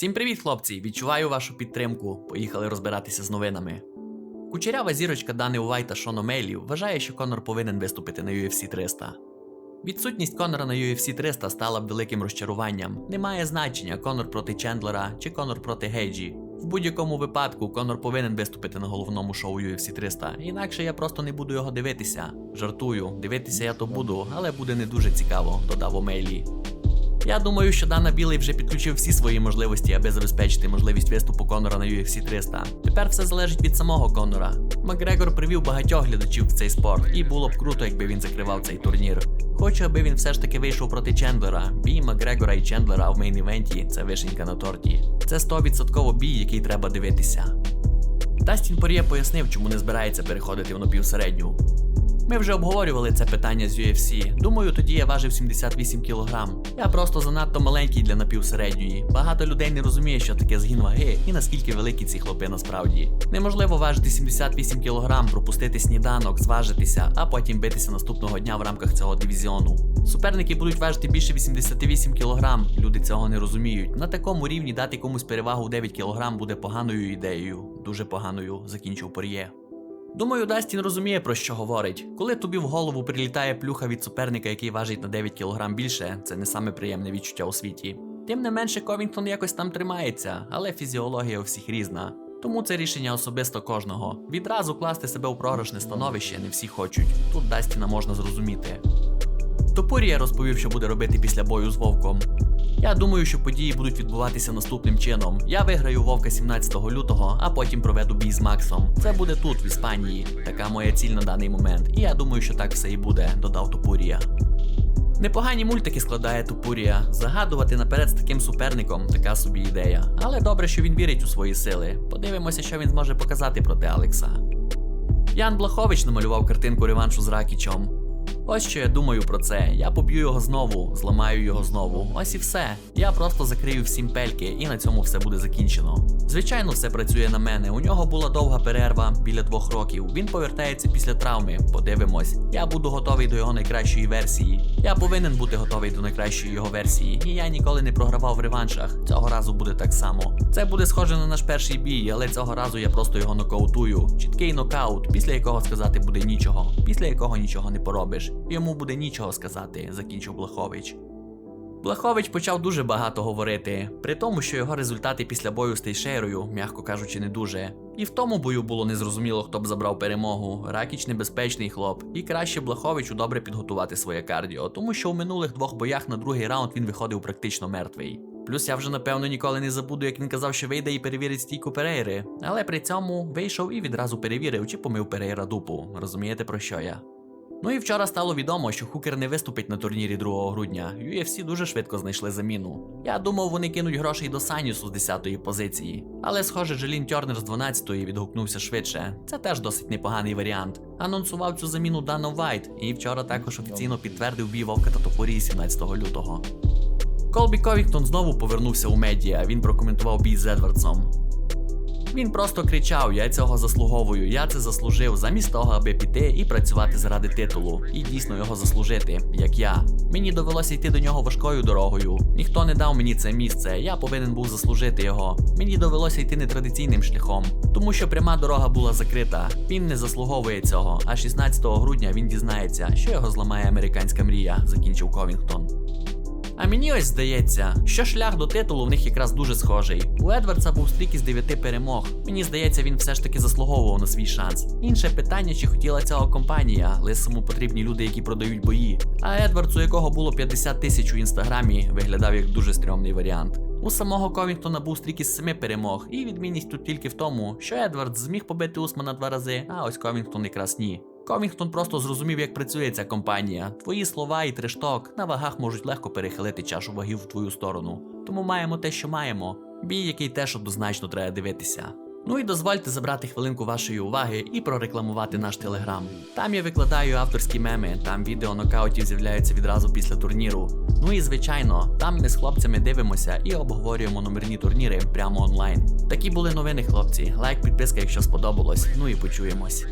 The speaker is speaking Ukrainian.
Всім привіт, хлопці! Відчуваю вашу підтримку. Поїхали розбиратися з новинами. Кучерява зірочка Дани Уайта Шоно Мейлі вважає, що Конор повинен виступити на UFC 300. Відсутність Конора на UFC 300 стала б великим розчаруванням. Немає значення Конор проти Чендлера чи Конор проти Гейджі. В будь-якому випадку Конор повинен виступити на головному шоу UFC 300, інакше я просто не буду його дивитися. Жартую, дивитися я то буду, але буде не дуже цікаво, додав Омейлі. Я думаю, що Дана Білий вже підключив всі свої можливості, аби забезпечити можливість виступу Конора на UFC 300. Тепер все залежить від самого Конора. Макгрегор привів багатьох глядачів в цей спорт, і було б круто, якби він закривав цей турнір. Хочу, аби він все ж таки вийшов проти Чендлера. Бій Макгрегора і Чендлера в мейн-івенті це вишенька на торті. Це 100% бій, який треба дивитися. Дастін Пор'є пояснив, чому не збирається переходити в напівсередню. Ми вже обговорювали це питання з UFC. Думаю, тоді я важив 78 кг. Я просто занадто маленький для напівсередньої. Багато людей не розуміє, що таке згін ваги і наскільки великі ці хлопи насправді. Неможливо важити 78 кг, пропустити сніданок, зважитися, а потім битися наступного дня в рамках цього дивізіону. Суперники будуть важити більше 88 кг. Люди цього не розуміють. На такому рівні дати комусь перевагу 9 кг буде поганою ідеєю. Дуже поганою, закінчив Пор'є. Думаю, Дастін розуміє, про що говорить. Коли тобі в голову прилітає плюха від суперника, який важить на 9 кг більше, це не саме приємне відчуття у світі. Тим не менше, Ковінгтон якось там тримається, але фізіологія у всіх різна. Тому це рішення особисто кожного. Відразу класти себе у програшне становище не всі хочуть. Тут Дастіна можна зрозуміти. Топорія розповів, що буде робити після бою з Вовком. Я думаю, що події будуть відбуватися наступним чином. Я виграю Вовка 17 лютого, а потім проведу бій з Максом. Це буде тут, в Іспанії. Така моя ціль на даний момент. І я думаю, що так все і буде, додав Топурія. Непогані мультики складає Топурія. Загадувати наперед з таким суперником така собі ідея. Але добре, що він вірить у свої сили. Подивимося, що він зможе показати проти Алекса. Ян Блахович намалював картинку реваншу з Ракічом. Ось що я думаю про це. Я поб'ю його знову, зламаю його знову. Ось і все. Я просто закрию всім пельки, і на цьому все буде закінчено. Звичайно, все працює на мене. У нього була довга перерва біля двох років. Він повертається після травми. Подивимось. Я буду готовий до його найкращої версії. Я повинен бути готовий до найкращої його версії. І я ніколи не програвав в реваншах. Цього разу буде так само. Це буде схоже на наш перший бій, але цього разу я просто його нокаутую. Чіткий нокаут, після якого сказати буде нічого, після якого нічого не поробиш. Йому буде нічого сказати, закінчив Блахович. Блахович почав дуже багато говорити, при тому, що його результати після бою з Тейшерою, м'яко кажучи, не дуже. І в тому бою було незрозуміло, хто б забрав перемогу. Ракіч небезпечний хлоп, і краще Блаховичу добре підготувати своє кардіо, тому що у минулих двох боях на другий раунд він виходив практично мертвий. Плюс я вже напевно ніколи не забуду, як він казав, що вийде і перевірить стійку Перейри, але при цьому вийшов і відразу перевірив, чи помив Перейра дупу. Розумієте про що я? Ну і вчора стало відомо, що Хукер не виступить на турнірі 2 грудня. UFC дуже швидко знайшли заміну. Я думав, вони кинуть грошей до Санюсу з 10-ї позиції. Але, схоже, Джелін Тьорнер з 12-ї відгукнувся швидше. Це теж досить непоганий варіант. Анонсував цю заміну Дано Вайт, і вчора також офіційно підтвердив бій Вовка та Топорії 17 лютого. Колбі Ковінгтон знову повернувся у медіа. Він прокоментував бій з Едвардсом. Він просто кричав: Я цього заслуговую, я це заслужив, замість того, аби піти і працювати заради титулу, і дійсно його заслужити, як я. Мені довелося йти до нього важкою дорогою. Ніхто не дав мені це місце, я повинен був заслужити його. Мені довелося йти нетрадиційним шляхом, тому що пряма дорога була закрита. Він не заслуговує цього. А 16 грудня він дізнається, що його зламає американська мрія, закінчив Ковінгтон. А мені ось здається, що шлях до титулу в них якраз дуже схожий. У Едвардса був стрік із 9 перемог. Мені здається, він все ж таки заслуговував на свій шанс. Інше питання, чи хотіла цього компанія, лисому потрібні люди, які продають бої. А Едвардс, у якого було 50 тисяч у інстаграмі, виглядав як дуже стрьомний варіант. У самого Ковінгтона був стрік із 7 перемог, і відмінність тут тільки в тому, що Едвардс зміг побити Усмана два рази, а ось Ковінгтон якраз ні. Ковінгтон просто зрозумів, як працює ця компанія. Твої слова і трешток на вагах можуть легко перехилити чашу вагів в твою сторону. Тому маємо те, що маємо. Бій, який теж однозначно треба дивитися. Ну і дозвольте забрати хвилинку вашої уваги і прорекламувати наш телеграм. Там я викладаю авторські меми, там відео нокаутів з'являються відразу після турніру. Ну і звичайно, там ми з хлопцями дивимося і обговорюємо номерні турніри прямо онлайн. Такі були новини, хлопці. Лайк, підписка, якщо сподобалось. Ну і почуємось.